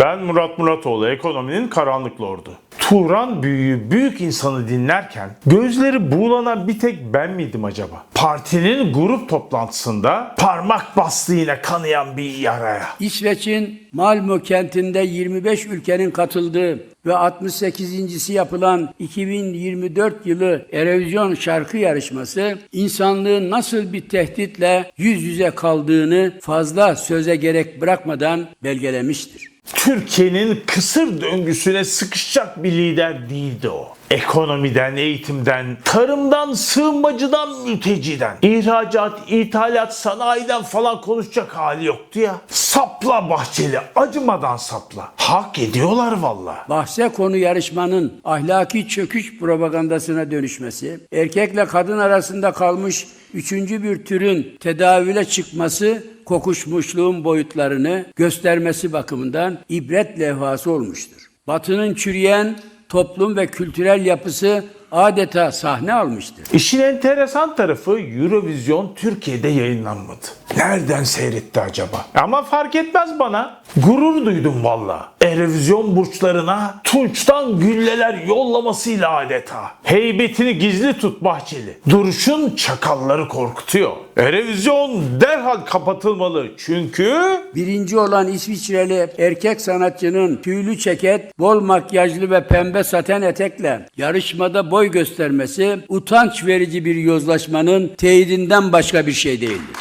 Ben Murat Muratoğlu, ekonominin karanlık lordu. Turan büyüğü büyük insanı dinlerken gözleri buğulanan bir tek ben miydim acaba? Partinin grup toplantısında parmak bastı yine kanayan bir yaraya. İsveç'in Malmö kentinde 25 ülkenin katıldığı ve 68.si yapılan 2024 yılı Erevizyon şarkı yarışması insanlığın nasıl bir tehditle yüz yüze kaldığını fazla söze gerek bırakmadan belgelemiştir. Türkiye'nin kısır döngüsüne sıkışacak bir lider değildi o. Ekonomiden, eğitimden, tarımdan, sığınmacıdan, mülteciden, ihracat, ithalat, sanayiden falan konuşacak hali yoktu ya. Sapla Bahçeli, acımadan sapla. Hak ediyorlar valla. Bahse konu yarışmanın ahlaki çöküş propagandasına dönüşmesi, erkekle kadın arasında kalmış üçüncü bir türün tedavüle çıkması, kokuşmuşluğun boyutlarını göstermesi bakımından ibret levhası olmuştur. Batının çürüyen toplum ve kültürel yapısı adeta sahne almıştır. İşin enteresan tarafı Eurovision Türkiye'de yayınlanmadı. Nereden seyretti acaba? Ama fark etmez bana. Gurur duydum valla. Erevizyon burçlarına tunçtan gülleler yollamasıyla adeta. Heybetini gizli tut Bahçeli. Duruşun çakalları korkutuyor. Erevizyon derhal kapatılmalı. Çünkü Birinci olan İsviçreli erkek sanatçının tüylü ceket, bol makyajlı ve pembe saten etekle yarışmada boy göstermesi utanç verici bir yozlaşmanın teyidinden başka bir şey değildir.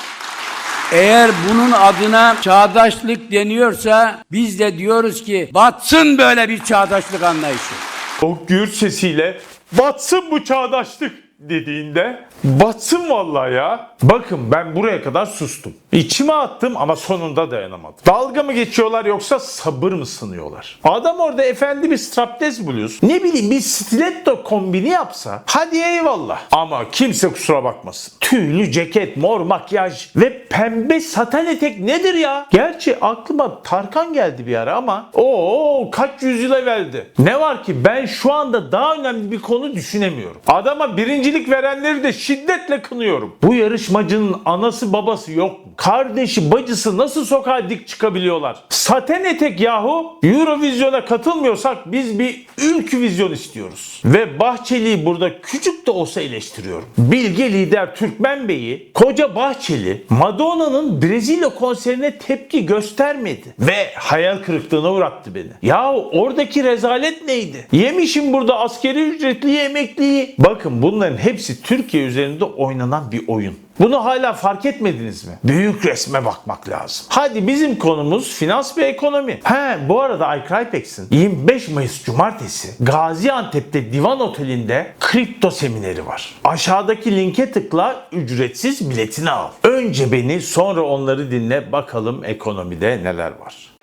Eğer bunun adına çağdaşlık deniyorsa biz de diyoruz ki batsın böyle bir çağdaşlık anlayışı. o gür sesiyle batsın bu çağdaşlık dediğinde batsın vallahi ya. Bakın ben buraya kadar sustum. İçime attım ama sonunda dayanamadım. Dalga mı geçiyorlar yoksa sabır mı sınıyorlar? Adam orada efendi bir straptez buluyorsun. Ne bileyim bir stiletto kombini yapsa hadi eyvallah. Ama kimse kusura bakmasın. Tüylü ceket, mor makyaj ve pembe saten etek nedir ya? Gerçi aklıma Tarkan geldi bir ara ama o kaç yüzyıl evveldi. Ne var ki ben şu anda daha önemli bir konu düşünemiyorum. Adama birincilik verenleri de şiddetle kınıyorum. Bu yarışmacının anası babası yok mu? Kardeşi bacısı nasıl sokağa dik çıkabiliyorlar? Saten etek yahu Eurovision'a katılmıyorsak biz bir ülkü vizyon istiyoruz. Ve Bahçeli'yi burada küçük de olsa eleştiriyorum. Bilge lider Türkmen Bey'i koca Bahçeli Madonna'nın Brezilya konserine tepki göstermedi. Ve hayal kırıklığına uğrattı beni. Ya oradaki rezalet neydi? Yemişim burada askeri ücretliyi emekliyi. Bakın bunların hepsi Türkiye üzerinde oynanan bir oyun. Bunu hala fark etmediniz mi? Büyük resme bakmak lazım. Hadi bizim konumuz finans ve ekonomi. He bu arada iCrypex'in 25 Mayıs Cumartesi Gaziantep'te Divan Oteli'nde kripto semineri var. Aşağıdaki linke tıkla ücretsiz biletini al. Önce beni sonra onları dinle bakalım ekonomide neler var.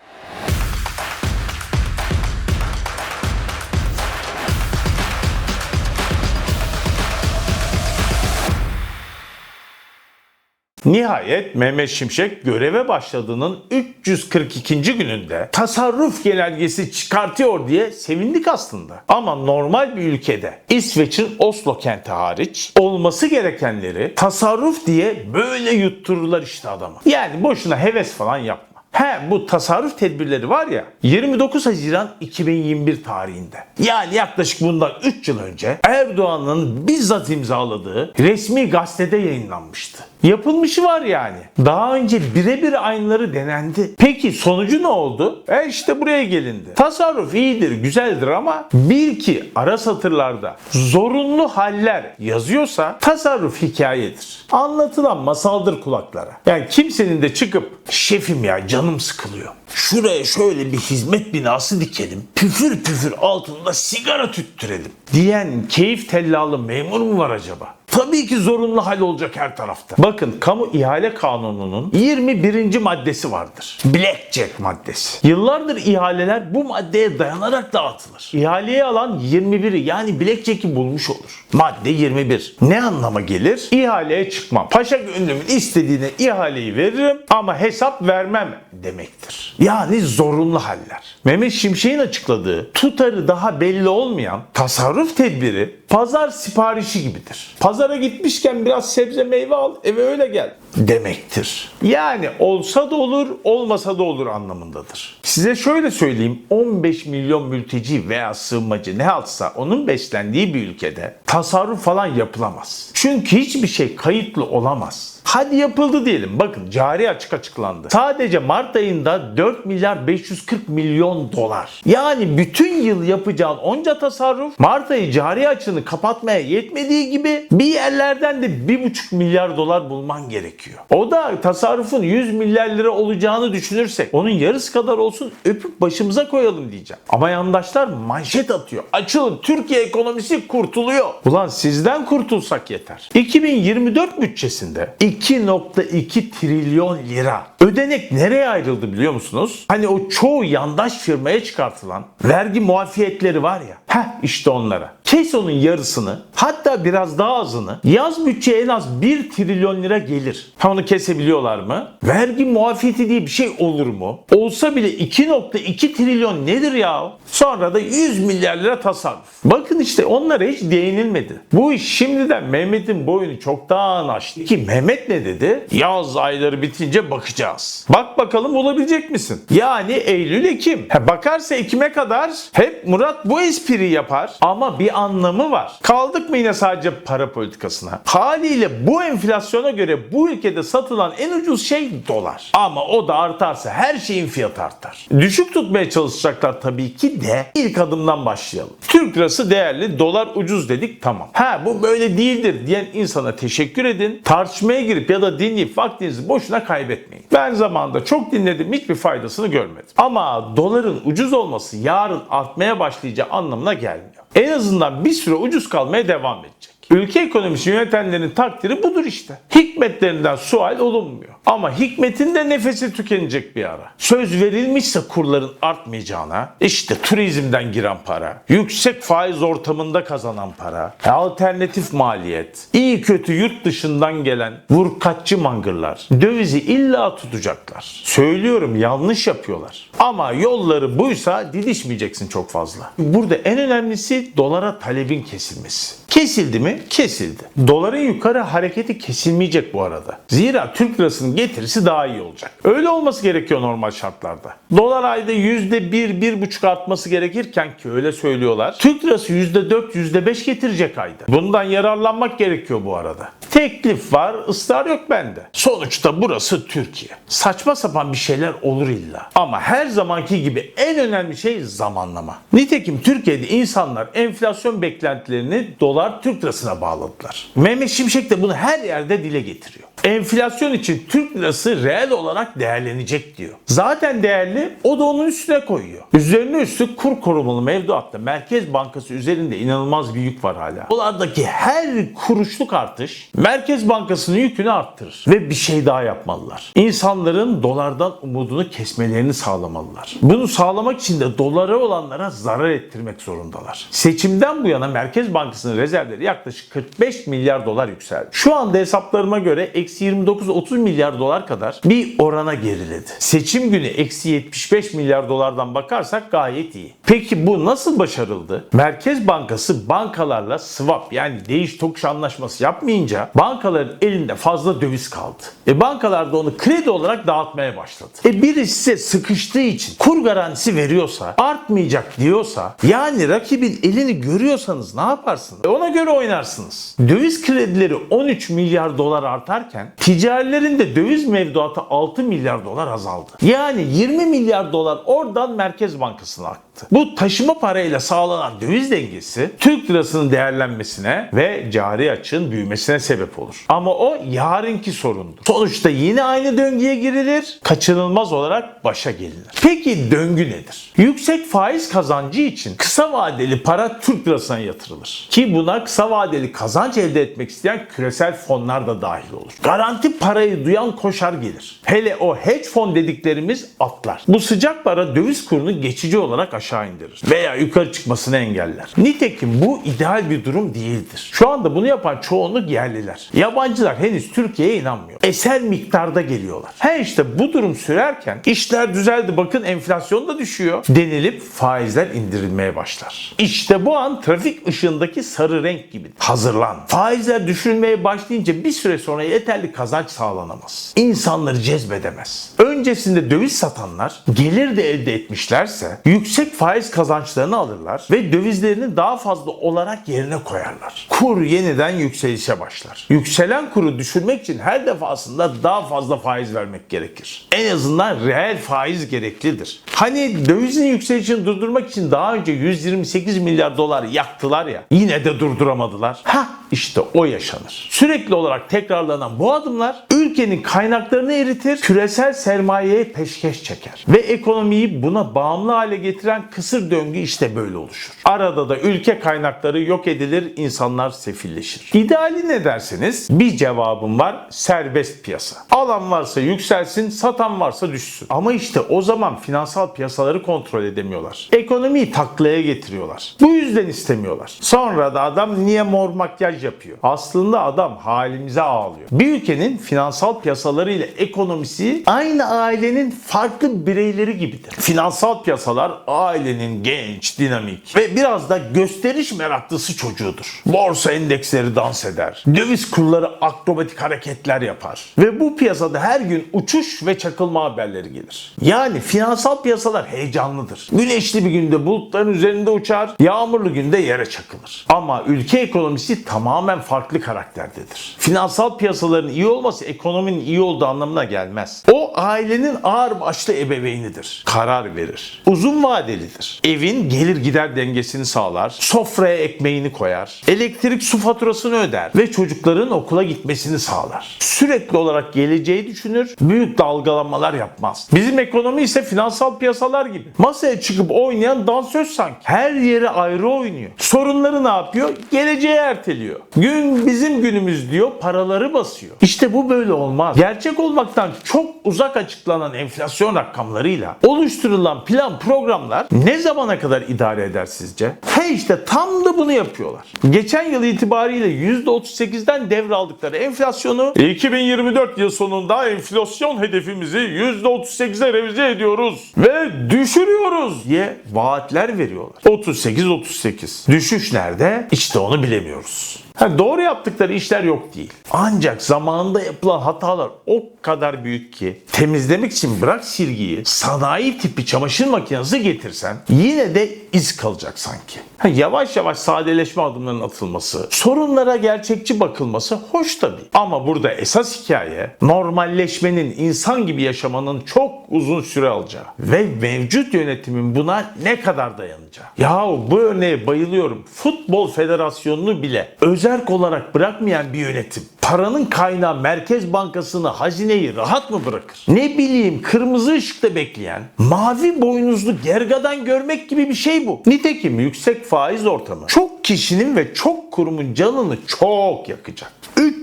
Nihayet Mehmet Şimşek göreve başladığının 342. gününde tasarruf genelgesi çıkartıyor diye sevindik aslında. Ama normal bir ülkede İsveç'in Oslo kenti hariç olması gerekenleri tasarruf diye böyle yuttururlar işte adamı. Yani boşuna heves falan yapma. He bu tasarruf tedbirleri var ya 29 Haziran 2021 tarihinde. Yani yaklaşık bundan 3 yıl önce Erdoğan'ın bizzat imzaladığı resmi gazetede yayınlanmıştı. Yapılmışı var yani. Daha önce birebir aynıları denendi. Peki sonucu ne oldu? E işte buraya gelindi. Tasarruf iyidir, güzeldir ama bil ki ara satırlarda zorunlu haller yazıyorsa tasarruf hikayedir. Anlatılan masaldır kulaklara. Yani kimsenin de çıkıp şefim ya canım sıkılıyor. Şuraya şöyle bir hizmet binası dikelim. Püfür püfür altında sigara tüttürelim. Diyen keyif tellalı memur mu var acaba? Tabii ki zorunlu hal olacak her tarafta. Bakın kamu ihale kanununun 21. maddesi vardır. Blackjack maddesi. Yıllardır ihaleler bu maddeye dayanarak dağıtılır. İhaleyi alan 21'i yani Blackjack'i bulmuş olur. Madde 21. Ne anlama gelir? İhaleye çıkmam. Paşa gönlümün istediğine ihaleyi veririm ama hesap vermem demektir. Yani zorunlu haller. Mehmet Şimşek'in açıkladığı tutarı daha belli olmayan tasarruf tedbiri pazar siparişi gibidir. Pazara gitmişken biraz sebze meyve al eve öyle gel demektir. Yani olsa da olur olmasa da olur anlamındadır. Size şöyle söyleyeyim 15 milyon mülteci veya sığınmacı ne alsa onun beslendiği bir ülkede tasarruf falan yapılamaz. Çünkü hiçbir şey kayıtlı olamaz. Hadi yapıldı diyelim. Bakın cari açık açıklandı. Sadece Mart ayında 4 milyar 540 milyon dolar. Yani bütün yıl yapacağın onca tasarruf Mart ayı cari açığını kapatmaya yetmediği gibi bir yerlerden de 1,5 milyar dolar bulman gerekiyor. O da tasarrufun 100 milyar lira olacağını düşünürsek onun yarısı kadar olsun öpüp başımıza koyalım diyeceğim. Ama yandaşlar manşet atıyor. Açılın Türkiye ekonomisi kurtuluyor. Ulan sizden kurtulsak yeter. 2024 bütçesinde 2.2 trilyon lira. Ödenek nereye ayrıldı biliyor musunuz? Hani o çoğu yandaş firmaya çıkartılan vergi muafiyetleri var ya. Heh işte onlara. Kes onun yarısını hatta biraz daha azını yaz bütçe en az 1 trilyon lira gelir. Ha onu kesebiliyorlar mı? Vergi muafiyeti diye bir şey olur mu? Olsa bile 2.2 trilyon nedir ya? Sonra da 100 milyar lira tasarruf. Bakın işte onlara hiç değinilmedi. Bu iş şimdiden Mehmet'in boyunu çoktan aştı. Ki Mehmet ne dedi? Yaz ayları bitince bakacağız. Bak bakalım bulabilecek misin? Yani Eylül Ekim. Ha, bakarsa Ekim'e kadar hep Murat bu espriyi yapar. Ama bir anlamı var. Kaldık mı yine sadece para politikasına? Haliyle bu enflasyona göre bu ülkede satılan en ucuz şey dolar. Ama o da artarsa her şeyin fiyatı artar. Düşük tutmaya çalışacaklar tabii ki de ilk adımdan başlayalım. Türk lirası değerli, dolar ucuz dedik tamam. Ha bu böyle değildir diyen insana teşekkür edin. Tartışmaya girip ya da dinleyip vaktinizi boşuna kaybetmeyin. Ben zamanında çok dinledim hiçbir faydasını görmedim. Ama doların ucuz olması yarın artmaya başlayacağı anlamına gelmiyor. En azından bir süre ucuz kalmaya devam edecek. Ülke ekonomisi yönetenlerin takdiri budur işte. Hikmetlerinden sual olunmuyor. Ama hikmetin de nefesi tükenecek bir ara. Söz verilmişse kurların artmayacağına, işte turizmden giren para, yüksek faiz ortamında kazanan para, alternatif maliyet, iyi kötü yurt dışından gelen vurkaççı mangırlar dövizi illa tutacaklar. Söylüyorum yanlış yapıyorlar. Ama yolları buysa didişmeyeceksin çok fazla. Burada en önemlisi dolara talebin kesilmesi. Kesildi mi? Kesildi. Doların yukarı hareketi kesilmeyecek bu arada. Zira Türk lirasının getirisi daha iyi olacak. Öyle olması gerekiyor normal şartlarda. Dolar ayda %1-1,5 artması gerekirken ki öyle söylüyorlar. Türk lirası %4, %5 getirecek ayda. Bundan yararlanmak gerekiyor bu arada. Teklif var, ısrar yok bende. Sonuçta burası Türkiye. Saçma sapan bir şeyler olur illa. Ama her zamanki gibi en önemli şey zamanlama. Nitekim Türkiye'de insanlar enflasyon beklentilerini dolar Türk lirasına bağladılar. Mehmet Şimşek de bunu her yerde dile getiriyor. Enflasyon için Türk lirası reel olarak değerlenecek diyor. Zaten değerli o da onun üstüne koyuyor. Üzerine üstlük kur korumalı mevduatta Merkez Bankası üzerinde inanılmaz bir yük var hala. Dolardaki her kuruşluk artış Merkez Bankası'nın yükünü arttırır. Ve bir şey daha yapmalılar. İnsanların dolardan umudunu kesmelerini sağlamalılar. Bunu sağlamak için de dolara olanlara zarar ettirmek zorundalar. Seçimden bu yana Merkez Bankası'nın rezervleri yaklaşık 45 milyar dolar yükseldi. Şu anda hesaplarıma göre eksi 29-30 milyar dolar kadar bir orana geriledi. Seçim günü eksi 75 milyar dolardan bakarsak gayet iyi. Peki bu nasıl başarıldı? Merkez Bankası bankalarla swap yani değiş tokuş anlaşması yapmayınca bankaların elinde fazla döviz kaldı. E bankalar da onu kredi olarak dağıtmaya başladı. E biri size sıkıştığı için kur garantisi veriyorsa, artmayacak diyorsa, yani rakibin elini görüyorsanız ne yaparsınız? E ona göre oynarsınız. Döviz kredileri 13 milyar dolar artarken ticarilerin de döviz mevduatı 6 milyar dolar azaldı. Yani 20 milyar dolar oradan Merkez Bankası'na aktı. Bu taşıma parayla sağlanan döviz dengesi Türk lirasının değerlenmesine ve cari açığın büyümesine sebep olur. Ama o yarınki sorundur. Sonuçta yine aynı döngüye girilir, kaçınılmaz olarak başa gelinir. Peki döngü nedir? Yüksek faiz kazancı için kısa vadeli para Türk lirasına yatırılır. Ki buna kısa vadeli kazanç elde etmek isteyen küresel fonlar da dahil olur. Garanti parayı duyan koşar gelir. Hele o hedge fon dediklerimiz atlar. Bu sıcak para döviz kurunu geçici olarak aşağı indirir veya yukarı çıkmasını engeller. Nitekim bu ideal bir durum değildir. Şu anda bunu yapan çoğunluk yerliler. Yabancılar henüz Türkiye'ye inanmıyor. Eser miktarda geliyorlar. He işte bu durum sürerken işler düzeldi bakın enflasyon da düşüyor denilip faizler indirilmeye başlar. İşte bu an trafik ışığındaki sarı renk gibi. Hazırlan. Faizler düşürülmeye başlayınca bir süre sonra yeterli kazanç sağlanamaz. İnsanları cezbedemez. Öncesinde döviz satanlar gelir de elde etmişlerse yüksek faiz kazançlarını alırlar ve dövizlerini daha fazla olarak yerine koyarlar. Kur yeniden yükselişe başlar. Yükselen kuru düşürmek için her defasında daha fazla faiz vermek gerekir. En azından reel faiz gereklidir. Hani dövizin yükselişini durdurmak için daha önce 128 milyar dolar yaktılar ya yine de durduramadılar. Ha işte o yaşanır. Sürekli olarak tekrarlanan bu adımlar ülkenin kaynaklarını eritir, küresel sermayeye peşkeş çeker. Ve ekonomiyi buna bağımlı hale getiren kısır döngü işte böyle oluşur. Arada da ülke kaynakları yok edilir, insanlar sefilleşir. İdeali ne derseniz bir cevabım var, serbest piyasa. Alan varsa yükselsin, satan varsa düşsün. Ama işte o zaman finansal piyasaları kontrol edemiyorlar. Ekonomiyi taklaya getiriyorlar. Bu yüzden istemiyorlar. Sonra da adam niye mor makyaj yapıyor? Aslında adam halimize ağlıyor. Bir ülkenin finansal piyasaları ile ekonomisi aynı ailenin farklı bireyleri gibidir. Finansal piyasalar ailenin genç, dinamik ve biraz da gösteriş meraklısı çocuğudur. Borsa endeksleri dans eder. Döviz kurları akrobatik hareketler yapar. Ve bu piyasada her gün uçuş ve çakılma haberleri gelir. Yani finansal piyasalar heyecanlıdır. Güneşli bir günde bulutların üzerinde uçar, yağmurlu günde yere çakılır. Ama ülke ekonomisi tamamen farklı karakterdedir. Finansal piyasaların iyi olması ekonominin iyi olduğu anlamına gelmez. O ailenin ağır başlı ebeveynidir. Karar verir. Uzun vadelidir. Evin gelir gider dengesini sağlar. Sofraya ekmeğini koyar. Elektrik su faturasını öder ve çocukların okula gitmesini sağlar. Sürekli olarak geleceği düşünür. Büyük dalgalanmalar yapmaz. Bizim ekonomi ise finansal piyasalar gibi. Masaya çıkıp oynayan dansöz sanki. Her yeri ayrı oynuyor. Sorunları ne yapıyor? Geleceğe erteliyor. Gün bizim günümüz diyor, paraları basıyor. İşte bu böyle olmaz. Gerçek olmaktan çok uzak açıklanan enflasyon rakamlarıyla oluşturulan plan programlar ne zamana kadar idare eder sizce? He işte tam da bunu yapıyorlar. Geçen yıl itibariyle %38'den devraldıkları enflasyonu 2024 yıl sonunda enflasyon hedefimizi %38'e revize ediyoruz ve düşürüyoruz diye vaatler veriyorlar. 38-38. Düşüş nerede? İşte onu bilemiyoruz. Ha, doğru yaptıkları işler yok değil. Ancak zamanında yapılan hatalar o kadar büyük ki temizlemek için bırak silgiyi sanayi tipi çamaşır makinesi getirsen yine de iz kalacak sanki. Ha, yavaş yavaş sadeleşme adımlarının atılması, sorunlara gerçekçi bakılması hoş tabii. Ama burada esas hikaye normalleşmenin, insan gibi yaşamanın çok uzun süre alacağı ve mevcut yönetimin buna ne kadar dayanacağı. Yahu bu örneğe bayılıyorum. Futbol Federasyonu'nu bile özerk olarak bırakmayan bir yönetim. Paranın kaynağı Merkez Bankası'nı, hazineyi rahat mı bırakır? Ne bileyim kırmızı ışıkta bekleyen, mavi boynuzlu gergadan görmek gibi bir şey bu. Nitekim yüksek faiz ortamı çok kişinin ve çok kurumun canını çok yakacak.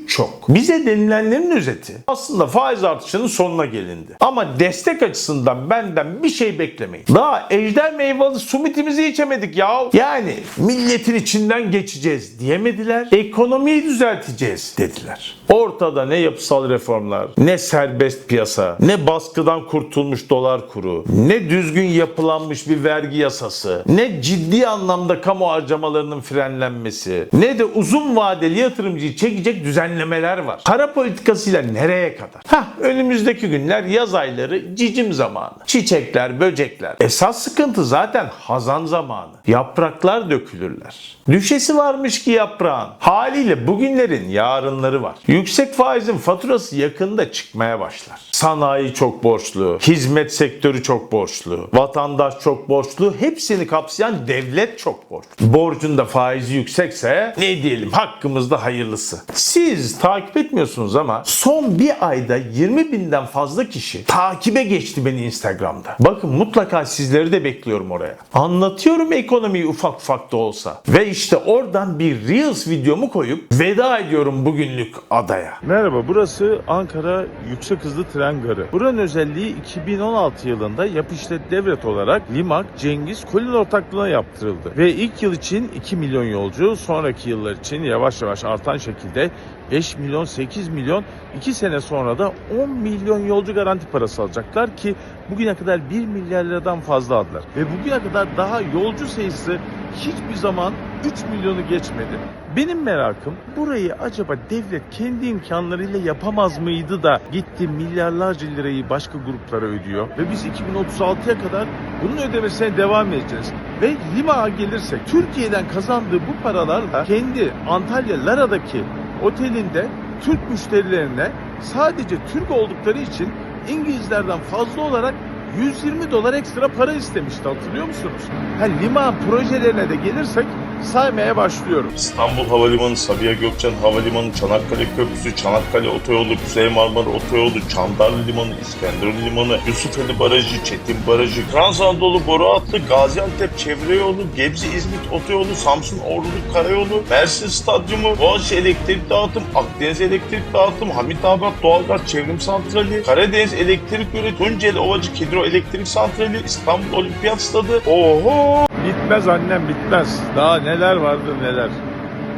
Çok. Bize denilenlerin özeti aslında faiz artışının sonuna gelindi. Ama destek açısından benden bir şey beklemeyin. Daha ejder meyveli sumitimizi içemedik ya. Yani milletin içinden geçeceğiz diyemediler. Ekonomiyi düzelteceğiz dediler. Ortada ne yapısal reformlar, ne serbest piyasa, ne baskıdan kurtulmuş dolar kuru, ne düzgün yapılanmış bir vergi yasası, ne ciddi anlamda kamu harcamalarının frenlenmesi, ne de uzun vadeli yatırımcıyı çekecek düzenlemeler var. Para politikasıyla nereye kadar? Hah önümüzdeki günler yaz ayları cicim zamanı. Çiçekler, böcekler. Esas sıkıntı zaten hazan zamanı. Yapraklar dökülürler. Düşesi varmış ki yaprağın. Haliyle bugünlerin yarınları var. Yüksek faizin faturası yakında çıkmaya başlar. Sanayi çok borçlu, hizmet sektörü çok borçlu, vatandaş çok borçlu, hepsini kapsayan devlet çok borçlu. Borcun da faizi yüksekse ne diyelim hakkımızda hayırlısı. Siz takip etmiyorsunuz ama son bir ayda 20 binden fazla kişi takibe geçti beni Instagram'da. Bakın mutlaka sizleri de bekliyorum oraya. Anlatıyorum ekonomiyi ufak ufak da olsa. Ve işte oradan bir Reels videomu koyup veda ediyorum bugünlük adaya. Merhaba, burası Ankara Yüksek Hızlı Tren Garı. Buranın özelliği 2016 yılında yap işlet devlet olarak Limak Cengiz Kolin ortaklığına yaptırıldı. Ve ilk yıl için 2 milyon yolcu, sonraki yıllar için yavaş yavaş artan şekilde 5 milyon 8 milyon 2 sene sonra da 10 milyon yolcu garanti parası alacaklar ki bugüne kadar 1 milyar liradan fazla aldılar. Ve bugüne kadar daha yolcu sayısı hiçbir zaman 3 milyonu geçmedi. Benim merakım burayı acaba devlet kendi imkanlarıyla yapamaz mıydı da gitti milyarlarca lirayı başka gruplara ödüyor ve biz 2036'ya kadar bunun ödemesine devam edeceğiz. Ve Lima'ya gelirsek Türkiye'den kazandığı bu paralarla kendi Antalya Lara'daki otelinde Türk müşterilerine sadece Türk oldukları için İngilizlerden fazla olarak 120 dolar ekstra para istemişti hatırlıyor musunuz? Ha, liman projelerine de gelirsek saymaya başlıyorum. İstanbul Havalimanı, Sabiha Gökçen Havalimanı, Çanakkale Köprüsü, Çanakkale Otoyolu, Kuzey Marmara Otoyolu, Çandarlı Limanı, İskenderun Limanı, Yusufeli Barajı, Çetin Barajı, Trans Anadolu Boru Hattı, Gaziantep Çevre Yolu, Gebze İzmit Otoyolu, Samsun Ordu Karayolu, Mersin Stadyumu, Boğaziçi Elektrik Dağıtım, Akdeniz Elektrik Dağıtım, Hamitabat Doğalgaz Çevrim Santrali, Karadeniz Elektrik Üret, Tunceli Ovacık Hidroelektrik Santrali, İstanbul Olimpiyat Stadı. Oho! Bitmez annem bitmez. Daha neler vardır neler.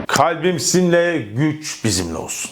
Kalbim sizinle, güç bizimle olsun.